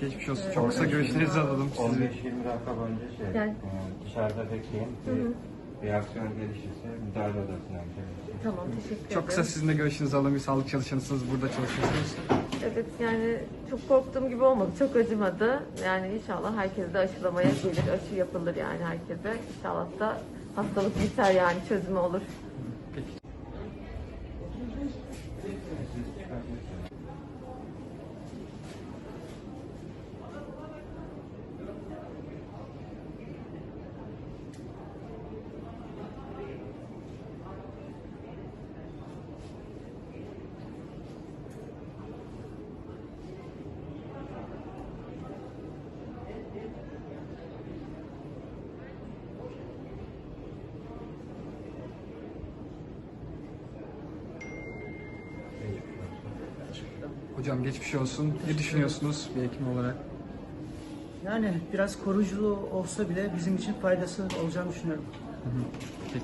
Geçmiş olsun. Çok kısa görüşlerinizi alalım sizi. 15-20 dakika boyunca şey, Yani- e, dışarıda bekleyin. Bir reaksiyon gelişirse müdahale odasına gidelim. Tamam teşekkür ederim. Çok kısa sizin de görüşünüzü alalım. Bir sağlık çalışanısınız. Burada çalışıyorsunuz. Evet yani çok korktuğum gibi olmadı. Çok acımadı. Yani inşallah herkes de aşılamaya gelir. Aşı yapılır yani herkese. İnşallah da hastalık biter yani çözümü olur. Peki. Hocam geçmiş olsun. Ne düşünüyorsunuz bir hekim olarak? Yani biraz koruyuculu olsa bile bizim için faydası olacağını düşünüyorum.